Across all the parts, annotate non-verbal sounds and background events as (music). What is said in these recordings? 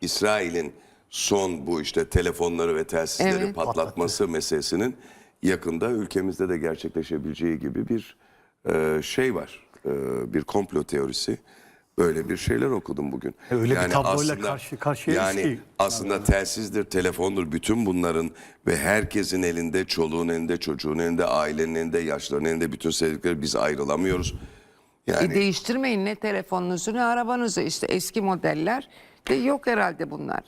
İsrail'in son bu işte telefonları ve telsizleri Evet. patlatması meselesinin yakında ülkemizde de gerçekleşebileceği gibi bir e, şey var. E, bir komplo teorisi. Böyle bir şeyler okudum bugün. Öyle bir tabloyla karşı karşıyayız yani ki. aslında telsizdir, telefondur bütün bunların ve herkesin elinde, çoluğun elinde, çocuğun elinde, ailenin elinde, yaşlıların elinde bütün sevdikleri biz ayrılamıyoruz. Yani E değiştirmeyin ne telefonunuzu ne arabanızı işte eski modeller de yok herhalde bunlar.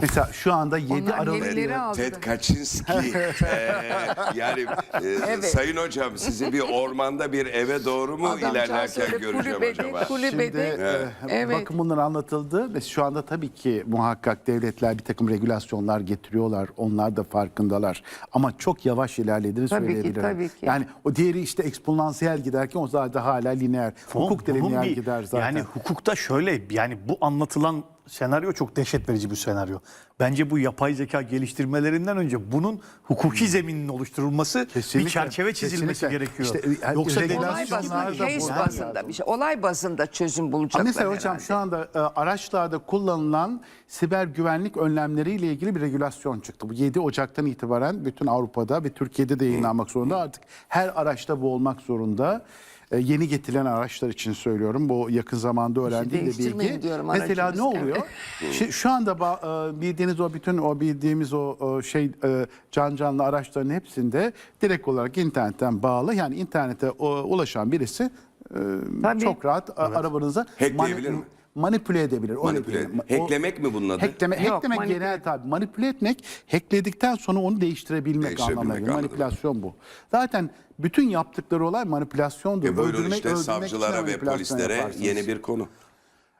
Mesela şu anda 7 Onlar Aralık yenileri aldı. Ted Kaczynski eee, (laughs) yani eee, Evet. sayın hocam sizi bir (laughs) ormanda bir eve doğru mu ilerlerken göreceğim kulübede, acaba? kulübede. Şimdi e, Evet. bakın bunlar anlatıldı ve şu anda tabii ki muhakkak devletler bir takım regülasyonlar getiriyorlar. Onlar da farkındalar. Ama çok yavaş ilerlediğini Tabii ki, söyleyebilirim. tabii ki. Yani o diğeri işte eksponansiyel giderken o zaten hala lineer. Hukuk da Bunun lineer bir- gider zaten. Yani hukukta şöyle yani bu anlatılan senaryo çok dehşet verici bir senaryo. Bence bu yapay zeka geliştirmelerinden önce bunun hukuki zemininin oluşturulması Kesinlikle, bir çerçeve çizilmesi kesinlikle. gerekiyor. İşte, e, Yoksa regülasyon- Olay Regülasyonlar bazında, da case bazında bir şey. Olay bazında çözüm Ama bulacaklar Mesela hocam herhalde. şu anda e, araçlarda kullanılan siber güvenlik önlemleriyle ilgili bir regülasyon çıktı. Bu 7 Ocak'tan itibaren bütün Avrupa'da ve Türkiye'de de yayınlanmak zorunda. Artık her araçta bu olmak zorunda. E, yeni getirilen araçlar için söylüyorum. Bu yakın zamanda öğrendiğim de bilgi. diyorum Mesela ne oluyor? (laughs) Şu, şu anda e, bildiğiniz o bütün o bildiğimiz o, o şey e, can canlı araçların hepsinde direkt olarak internetten bağlı. Yani internete o, ulaşan birisi e, Tabii. çok rahat a- arabanıza Hackleyebilir mi? Manipüle edebilir. öyle Manipüle. O- Hacklemek mi bunun adı? Hackleme, Yok, hacklemek manipüle. genel tabi. Manipüle etmek, hackledikten sonra onu değiştirebilmek, Değiştirebilmek anlamına geliyor. Manipülasyon bu. Zaten bütün yaptıkları olay manipülasyondur. E buyurun Öldürmek- işte öldürmek savcılara ve polislere yaparsınız. yeni bir konu.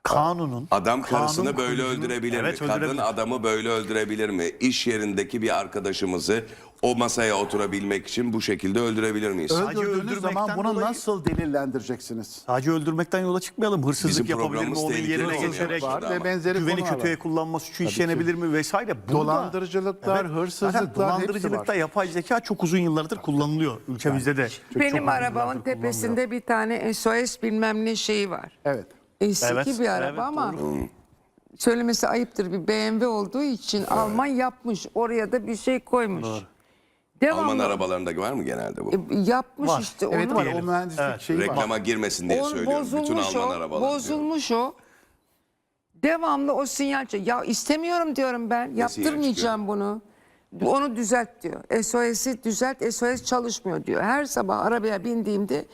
Kanunun Adam kanun karısını böyle koyucunun- öldürebilir Evet, mi? Kadın öldürebilir. adamı böyle öldürebilir mi? İş yerindeki bir arkadaşımızı o masaya oturabilmek için bu şekilde öldürebilir miyiz? Sadece Öldürdüğünüz zaman öldürmekten bunu dolayı- nasıl delillendireceksiniz? Sadece öldürmekten yola çıkmayalım. Hırsızlık Bizim yapabilir mi? programımız Onun tehlikeli yerine geçerek ve benzeri güveni konular kötüye var. kullanma suçu işlenebilir mi vesaire. Burada- Dolandırıcılıklar, hırsızlıklar Dolandırıcılıkta yapay zeka çok uzun yıllardır kullanılıyor ülkemizde de. Çok Benim arabamın tepesinde bir tane SOS bilmem ne şeyi var. Evet. Eski Evet, bir araba evet, ama söylemesi ayıptır bir BMW olduğu için Alman yapmış. Oraya da bir şey koymuş. Devamlı Alman arabalarında var mı genelde bu? e, yapmış Var. işte Evet onu. var o diyelim. mühendislik Evet, şeyi var. Reklama girmesin diye O söylüyorum. Bütün bozulmuş Alman o, bozulmuş o. Devamlı o sinyal çek- Ya istemiyorum diyorum ben. Yaptırmayacağım bunu. Onu düzelt diyor. SOS'i düzelt. SOS çalışmıyor diyor. Her sabah arabaya bindiğimde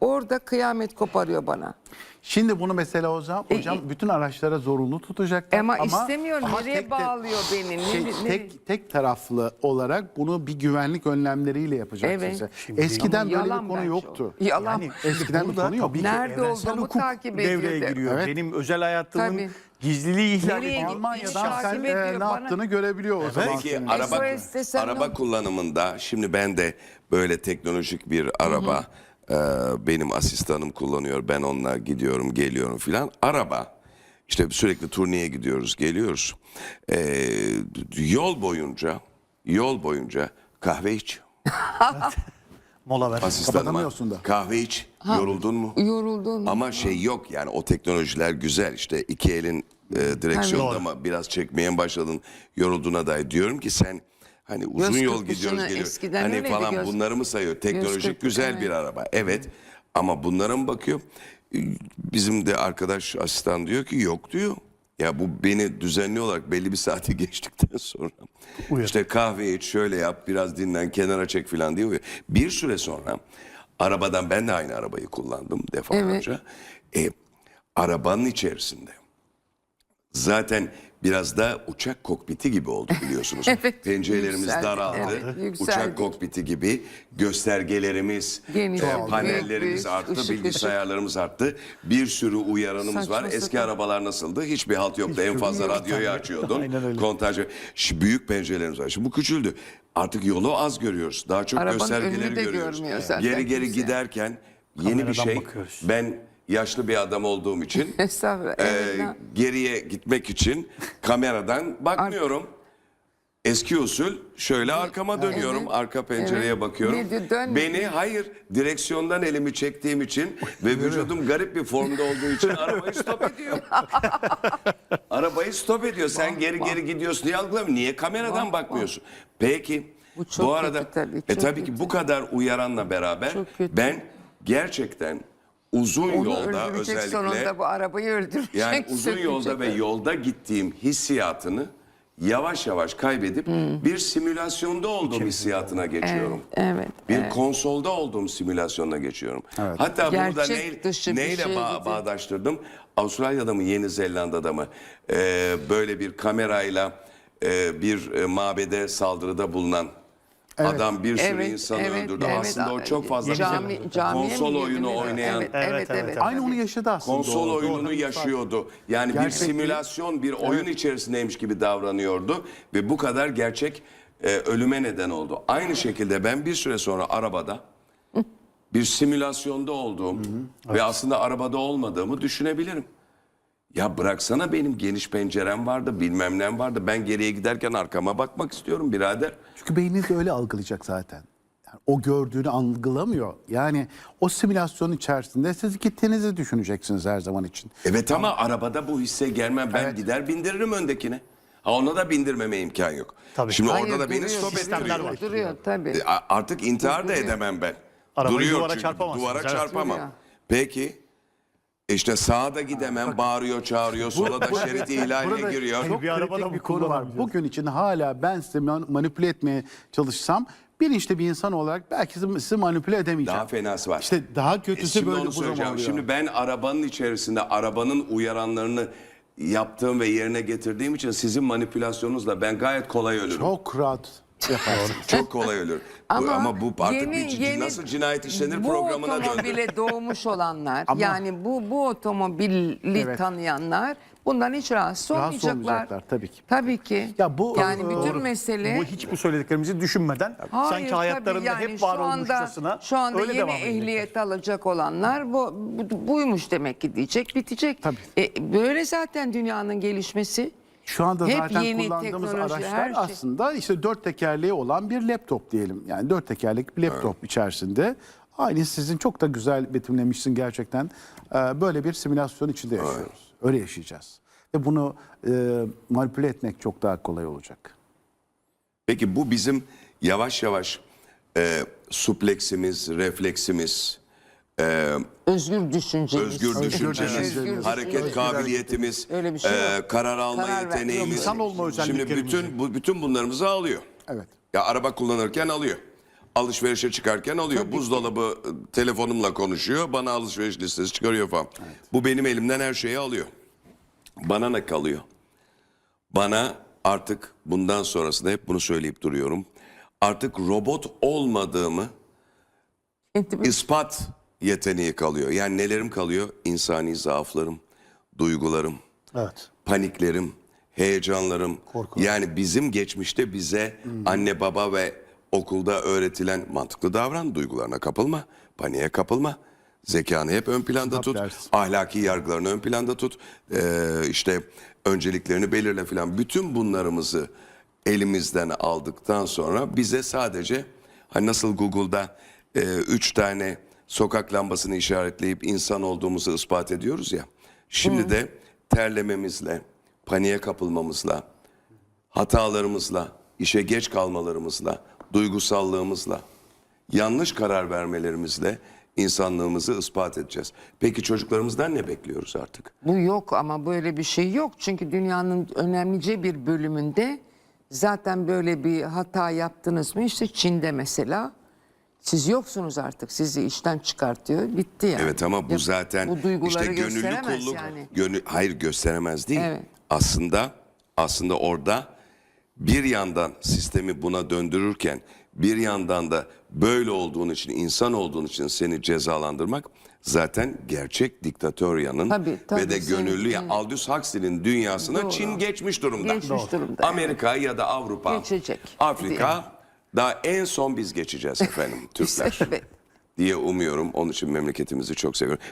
orada kıyamet koparıyor bana. Şimdi bunu mesela hocam, E, hocam e- bütün araçlara zorunlu tutacaklar. Ama istemiyorum. ama Nereye tek de- bağlıyor beni? Ne- şey, ne- tek, tek taraflı olarak bunu bir güvenlik önlemleriyle yapacaksınız. Evet. Eskiden Ama böyle bir konu o. yoktu. Yalan. Yani Eskiden bir burada konu yok. Nerede olduğumu takip devreye edildi. giriyor. Evet. Benim özel hayatımın Tabii. gizliliği ihlal Nereye gittiğini Almanya'dan sen e, ediyor ne bana. yaptığını görebiliyor o zaman. Peki senin. araba ne araba kullanımında şimdi ben de böyle teknolojik bir araba e, benim asistanım kullanıyor. Ben onunla gidiyorum, geliyorum filan. Araba işte sürekli turneye gidiyoruz, geliyoruz. E, yol boyunca yol boyunca kahve iç. (laughs) Mola ver. Asistanıma Kapatamıyorsun da. kahve iç. Yoruldun mu? Yoruldum. Ama şey yok yani o teknolojiler güzel işte iki elin e, direksiyonda Doğru. ama biraz çekmeye başladın yorulduğuna dair diyorum ki sen hani uzun Göz yol gidiyoruz geliyoruz eskiden hani öyleydi falan göz- bunları mı sayıyor? teknolojik güzel bir araba. Evet. Ama bunlara mı bakıyor? E, bizim de arkadaş asistan diyor ki yok diyor. Ya bu beni düzenli olarak belli bir saati (laughs) geçtikten sonra Uyar. işte kahve iç şöyle yap biraz dinlen kenara çek falan diyor. Bir süre sonra arabadan ben de aynı arabayı kullandım defalarca. E, arabanın içerisinde zaten biraz da uçak kokpiti gibi oldu biliyorsunuz. (laughs) Evet, Pencerelerimiz yükseldik, daraldı. evet, yükseldik. uçak kokpiti gibi göstergelerimiz, Geniş, e, büyük, panellerimiz büyük, arttı, ışık, bilgisayarlarımız arttı. Bir sürü uyaranımız Saçma var. Eski sapan. arabalar nasıldı? Hiçbir halt yoktu. En fazla radyoyu açıyordun. Aynen öyle. Kontajı. Şimdi büyük pencerelerimiz var. Şimdi bu küçüldü. Artık yolu az görüyoruz. Daha çok Arabanın göstergeleri önünü de görüyoruz. görmüyor zaten Geri geri kimse. giderken yeni bir Kameradan şey. bakıyoruz. Ben yaşlı bir adam olduğum için (laughs) Estağfurullah. e, geriye gitmek için kameradan bakmıyorum. Eski usul şöyle arkama dönüyorum. Evet, Arka pencereye evet. bakıyorum. Ne diyor, dön. Beni hayır direksiyondan elimi çektiğim için ve vücudum garip bir formda olduğu için arabayı stop ediyor. (laughs) arabayı stop ediyor. Sen geri geri gidiyorsun diye algılamıyorum. Niye kameradan bakmıyorsun? Peki Bu çok bu arada kötü tabii, e çok tabii ki kötü. bu kadar uyaranla beraber Çok kötü. ben gerçekten uzun Onu yolda öldürecek özellikle sonunda bu arabayı öldürecek. yani uzun sökecek. yolda ve yolda gittiğim hissiyatını yavaş yavaş kaybedip bir simülasyonda olduğum hissiyatına geçiyorum. Evet. Bir konsolda olduğum simülasyonuna geçiyorum. Hatta burada Gerçek ne, dışı bir neyle şey ba- gibi. bağdaştırdım? Avustralya'da mı Yeni Zelanda'da mı Ee, böyle bir kamerayla e, bir e, mabede saldırıda bulunan adam bir sürü Evet, insanı evet, öldürdü. evet. Aslında o çok fazla Cami, camiye konsol mi oyunu oynayan Evet, evet, Evet, evet. evet. Aynı onu yaşadı aslında. konsol Doğru, oyununu doğru. yaşıyordu. Yani bir simülasyon, bir oyun içerisindeymiş gibi davranıyordu ve bu kadar gerçek e, ölüme neden oldu. Aynı şekilde ben bir süre sonra arabada bir simülasyonda olduğum ve aslında arabada olmadığımı düşünebilirim. Ya bıraksana benim geniş pencerem vardı, bilmem nem vardı. Ben geriye giderken arkama bakmak istiyorum birader. Çünkü beyniniz öyle algılayacak zaten. Yani o gördüğünü algılamıyor. Yani o simülasyonun içerisinde siz gittiğinizi düşüneceksiniz her zaman için. Evet ama arabada bu hisse gelmem. Ben gider bindiririm öndekine. Ha ona da bindirmeme imkan yok. Tabii. Şimdi Hayır, orada da beni duruyor, stop sistemler ettiriyor. var. Duruyor tabii. E, a- Artık intihar da edemem ben. Arabayı Duruyor duvara çünkü. çarpamazsınız, Duvara evet. çarpamam. Duruyor. Peki işte sağa da gidemem. Bağırıyor çağırıyor. Sola da şerit ihlaline giriyor. Çok Bir arabada kritik bir konu var. Bugün için hala ben sizi man- manipüle etmeye çalışsam bilinçli bir insan olarak belki sizi, manipüle edemeyeceğim. Daha fenası var. İşte daha E, kötüsü Şimdi böyle onu bu zaman söyleyeceğim. oluyor. Şimdi ben arabanın içerisinde arabanın uyaranlarını yaptığım ve yerine getirdiğim için sizin manipülasyonunuzla ben gayet kolay ölürüm. Çok rahat yaparsınız. kolay (laughs) ölür. Bu- ama, bu artık bir cin- nasıl cinayet işlenir bu programına döndü. otomobile (laughs) doğmuş olanlar Ama- yani bu bu otomobili Evet. tanıyanlar bundan hiç rahatsız, Rahatsız olmayacaklar. olmayacaklar, tabii ki. Tabii ki. Ya bu- yani Doğru. bütün mesele Bu hiç bu söylediklerimizi düşünmeden Hayır, sanki hayatlarında yani hep var anda, olmuşçasına Şu anda öyle yeni devam edecekler. ehliyet alacak olanlar bu, bu- buymuş demek ki diyecek bitecek. Tabii. E, böyle zaten dünyanın gelişmesi. Şu anda Hep zaten yeni kullandığımız teknoloji, araçlar her şey. aslında işte dört tekerleği olan bir laptop diyelim. Yani dört tekerlek bir laptop içerisinde. Aynı sizin çok da güzel betimlemişsin gerçekten. Ee, Böyle bir simülasyon içinde yaşıyoruz. Öyle yaşayacağız. Ve bunu e, manipüle etmek çok daha kolay olacak. Peki bu bizim yavaş yavaş e, supleksimiz, refleksimiz, Özgür düşüncemiz. özgür düşüncemiz, düşüncemiz. hareket Özgür kabiliyetimiz, Öyle bir şey e, yok. karar alma Karar ver- yeteneğimiz. İnsan olma Şimdi özelliklerimizi. bütün bu bütün bunlarımızı alıyor. Evet. Ya araba kullanırken alıyor. Alışverişe çıkarken alıyor. Buzdolabı e, telefonumla konuşuyor. Bana alışveriş listesi çıkarıyor falan. Bu benim elimden her şeyi alıyor. Bana ne kalıyor? Bana artık bundan sonrasında hep bunu söyleyip duruyorum. Artık robot olmadığımı ispat yeteneği kalıyor. Yani nelerim kalıyor? İnsani zaaflarım, duygularım, Evet. paniklerim, heyecanlarım. Yani bizim geçmişte bize anne baba ve okulda öğretilen mantıklı davran, duygularına kapılma, paniğe kapılma. Zekanı hep ön planda tut, ahlaki yargılarını ön planda tut, ee, işte önceliklerini belirle filan. Bütün bunlarımızı elimizden aldıktan sonra bize sadece hani nasıl Google'da e, üç tane sokak lambasını işaretleyip insan olduğumuzu ispat ediyoruz ya. Şimdi de terlememizle, paniğe kapılmamızla, hatalarımızla, işe geç kalmalarımızla, duygusallığımızla, yanlış karar vermelerimizle insanlığımızı ispat edeceğiz. Peki çocuklarımızdan ne bekliyoruz artık? Bu yok ama böyle bir şey yok. Çünkü dünyanın önemlice bir bölümünde zaten böyle bir hata yaptınız mı? İşte Çin'de mesela siz yoksunuz artık. Sizi işten çıkartıyor. Bitti yani. Evet ama bu Ya, zaten bu duyguları işte gönüllü kulluk, yani. gönü- hayır gösteremez değil. Evet. Aslında aslında orada bir yandan sistemi buna döndürürken bir yandan da böyle olduğun için insan olduğun için seni cezalandırmak zaten gerçek diktatöryanın Tabii, tabii, ve de gönüllü ya Aldous Huxley'nin dünyasına Doğru. Çin geçmiş durumda. Geçmiş durumda, evet. Amerika ya da Avrupa, Geçecek. Afrika daha en son biz geçeceğiz efendim (laughs) Türkler Evet. diye umuyorum. Onun için memleketimizi çok seviyorum.